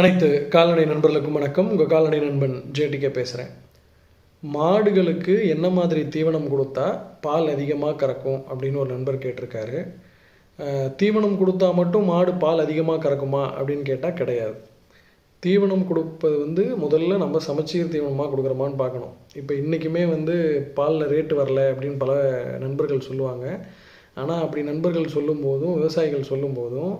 அனைத்து கால்நடை நண்பர்களுக்கும் வணக்கம். உங்கள் கால்நடை நண்பன் ஜேடிகே பேசுகிறேன் மாடுகளுக்கு என்ன மாதிரி தீவனம் கொடுத்தா பால் அதிகமாக கறக்கும் அப்படின்னு ஒரு நண்பர் கேட்டிருக்காரு. தீவனம் கொடுத்தா மட்டும் மாடு பால் அதிகமாக கறக்குமா அப்படின்னு கேட்டால் கிடையாது. தீவனம் கொடுப்பது வந்து முதல்ல நம்ம சமச்சீர் தீவனமாக கொடுக்குறோமான்னு பார்க்கணும். இப்போ இன்றைக்குமே வந்து பாலில் ரேட்டு வரல அப்படின்னு பல நண்பர்கள் சொல்லுவாங்க. ஆனால் அப்படி நண்பர்கள் சொல்லும்போதும் விவசாயிகள் சொல்லும்போதும்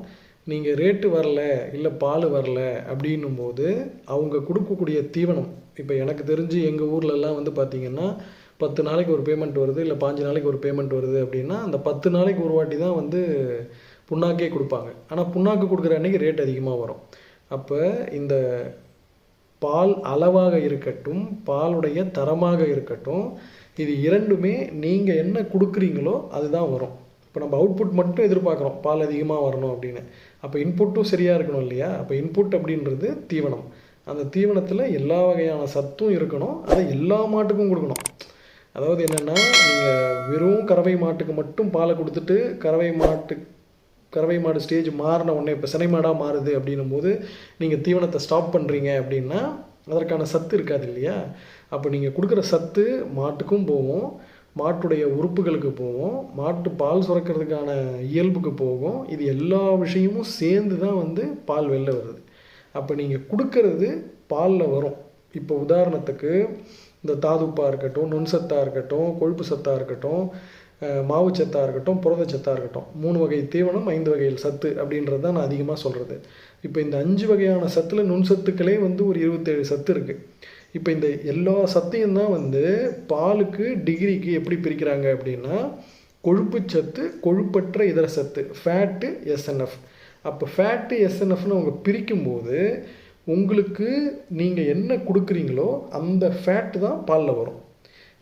நீங்கள் ரேட்டு வரல இல்லை பால் வரல அப்படின்னும் போது அவங்க கொடுக்கக்கூடிய தீவனம் இப்போ எனக்கு தெரிஞ்சு எங்கள் ஊர்லெல்லாம் வந்து பார்த்திங்கன்னா பத்து நாளைக்கு ஒரு பேமெண்ட் வருது இல்லை பாஞ்சு நாளைக்கு ஒரு பேமெண்ட் வருது அப்படின்னா அந்த பத்து நாளைக்கு ஒரு வாட்டி தான் வந்து புண்ணாக்கே கொடுப்பாங்க. ஆனால் புண்ணாக்கு கொடுக்குற அன்னைக்கு ரேட் அதிகமாக வரும். அப்போ இந்த பால் அளவாக இருக்கட்டும் பாலுடைய தரமாக இருக்கட்டும் இது இரண்டுமே நீங்கள் என்ன கொடுக்குறீங்களோ அதுதான் வரும். இப்போ நம்ம அவுட்புட் மட்டும் எதிர்பார்க்குறோம் பால் அதிகமாக வரணும் அப்படின்னு. அப்போ இன்புட்டும் சரியாக இருக்கணும் இல்லையா? அப்போ இன்புட் அப்படின்றது தீவனம். அந்த தீவனத்தில் எல்லா வகையான சத்தும் இருக்கணும். அதை எல்லா மாட்டுக்கும் கொடுக்கணும். அதாவது என்னென்னா நீங்கள் வெறும் கறவை மாட்டுக்கு மட்டும் பாலை கொடுத்துட்டு கறவை மாட்டு கறவை மாடு ஸ்டேஜ் மாறின உடனே இப்போ சினை மாடாக மாறுது அப்படின்னும் போது நீங்கள் தீவனத்தை ஸ்டாப் பண்ணுறீங்க அப்படின்னா அதற்கான சத்து இருக்காது இல்லையா? அப்போ நீங்கள் கொடுக்குற சத்து மாட்டுக்கும் போகும். மாட்டுடைய உறுப்புகளுக்கு போகும் மாட்டு பால் சுரக்கிறதுக்கான இயல்புக்கு போகும். இது எல்லா விஷயமும் சேர்ந்து தான் வந்து பால் வெளில வருது. அப்போ நீங்கள் கொடுக்கறது பாலில் வரும். இப்போ உதாரணத்துக்கு இந்த தாதுப்பாக இருக்கட்டும் நுண்சத்தாக இருக்கட்டும் கொழுப்பு சத்தாக இருக்கட்டும் மாவு சத்தாக இருக்கட்டும் புரதச்சத்தாக இருக்கட்டும். மூணு வகை தீவனம் ஐந்து வகையில் சத்து அப்படின்றது தான் நான் அதிகமாக சொல்கிறது இப்போ இந்த அஞ்சு வகையான சத்தில் நுண்சத்துக்களே வந்து ஒரு இருபத்தேழு சத்து இருக்குது இப்போ இந்த எல்லா சத்தையும் தான் வந்து பாலுக்கு டிகிரிக்கு எப்படி பிரிக்கிறாங்க அப்படின்னா கொழுப்பு சத்து கொழுப்பற்ற இதர சத்து ஃபேட்டு எஸ்என்எஃப் அப்போ ஃபேட்டு எஸ்என்எஃப்னு அவங்க பிரிக்கும்போது உங்களுக்கு நீங்கள் என்ன கொடுக்குறீங்களோ அந்த ஃபேட்டு தான் பாலில் வரும்.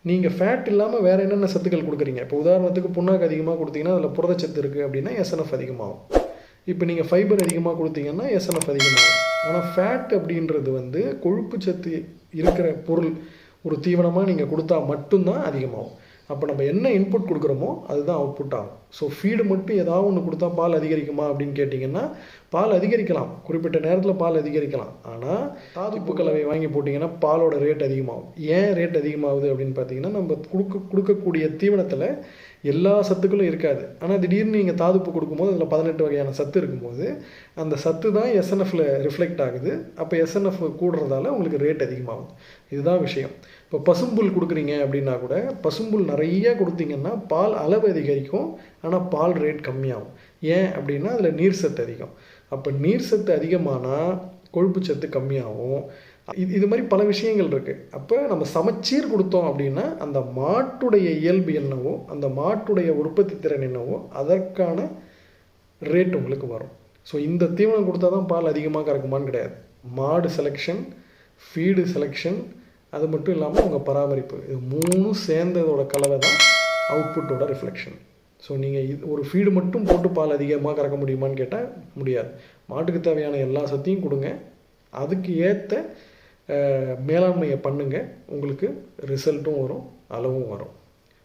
நீங்கள் ஃபேட் இல்லாமல் வேறு என்னென்ன சத்துக்கள் கொடுக்குறீங்க? இப்போ உதாரணத்துக்கு புண்ணாக்கு அதிகமாக கொடுத்தீங்கன்னா அதில் புரதச்சத்து இருக்குது அப்படின்னா எஸ்என்எஃப் அதிகமாகும். இப்போ நீங்கள் ஃபைபர் அதிகமாக கொடுத்தீங்கன்னா எஸ்என்எஃப் அதிகமாகும். ஆனால் ஃபேட் அப்படின்றது வந்து கொழுப்பு சத்து இருக்கிற பொருள் ஒரு தீவனமாக நீங்கள் கொடுத்தா மட்டும்தான் அதிகமாகும். அப்போ நம்ம என்ன இன்புட் கொடுக்குறோமோ அதுதான் அவுட்புட் ஆகும். ஸோ ஃபீடு மட்டும் ஏதாவது ஒன்று கொடுத்தா பால் அதிகரிக்குமா அப்படின்னு கேட்டிங்கன்னா பால் அதிகரிக்கலாம். குறிப்பிட்ட நேரத்தில் பால் அதிகரிக்கலாம். ஆனால் தாதுப்பு. கலவை வாங்கி போட்டிங்கன்னா பாலோட ரேட் அதிகமாகும். ஏன் ரேட் அதிகமாகுது அப்படின்னு பார்த்தீங்கன்னா நம்ம கொடுக்க கொடுக்கக்கூடிய தீவனத்தில் எல்லா சத்துக்களும் இருக்காது. ஆனால் திடீர்னு நீங்கள் தாதுப்பு கொடுக்கும்போது அதில் பதினெட்டு வகையான சத்து இருக்கும்போது அந்த சத்து தான் எஸ்என்எஃப்ல ரிஃப்ளெக்ட் ஆகுது. அப்போ எஸ்என்எஃப் கூடுறதால உங்களுக்கு ரேட் அதிகமாகுது இதுதான் விஷயம். இப்போ பசும்புல் கொடுக்குறீங்க அப்படின்னா கூட பசும்புல் நிறைய கொடுத்தீங்கன்னா பால் அளவு அதிகரிக்கும் ஆனால் பால் ரேட் கம்மியாகும். ஏன் அப்படின்னா அதில் நீர் சத்து அதிகம். அப்போ நீர் சத்து அதிகமானால் கொழுப்பு சத்து கம்மியாகும். இது இது மாதிரி பல விஷயங்கள் இருக்குது அப்போ நம்ம சமச்சீர் கொடுத்தோம் அப்படின்னா அந்த மாட்டுடைய இயல்பு என்னவோ அந்த மாட்டுடைய உற்பத்தி திறன் என்னவோ அதற்கான ரேட் உங்களுக்கு வரும். ஸோ இந்த தீவனம் கொடுத்தா தான் பால் அதிகமாக கறக்குமான்னு கிடையாது. மாடு செலெக்ஷன் ஃபீடு செலெக்ஷன் அது மட்டும் இல்லாமல் உங்கள் பராமரிப்பு. இது மூணும் சேர்ந்ததோட கலவை தான் அவுட்புட்டோட ரிஃப்ளெக்ஷன் ஸோ நீங்கள் இது ஒரு ஃபீடு மட்டும் போட்டு பால் அதிகமாக கறக்க முடியுமான்னு கேட்டால் முடியாது. மாட்டுக்கு தேவையான எல்லா சத்தையும் கொடுங்க. அதுக்கு ஏற்ற மேலாண்மையை பண்ணுங்கள் உங்களுக்கு ரிசல்ட்டும் வரும் அளவும் வரும்.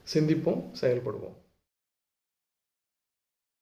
சிந்திப்போம் செயல்படுவோம்.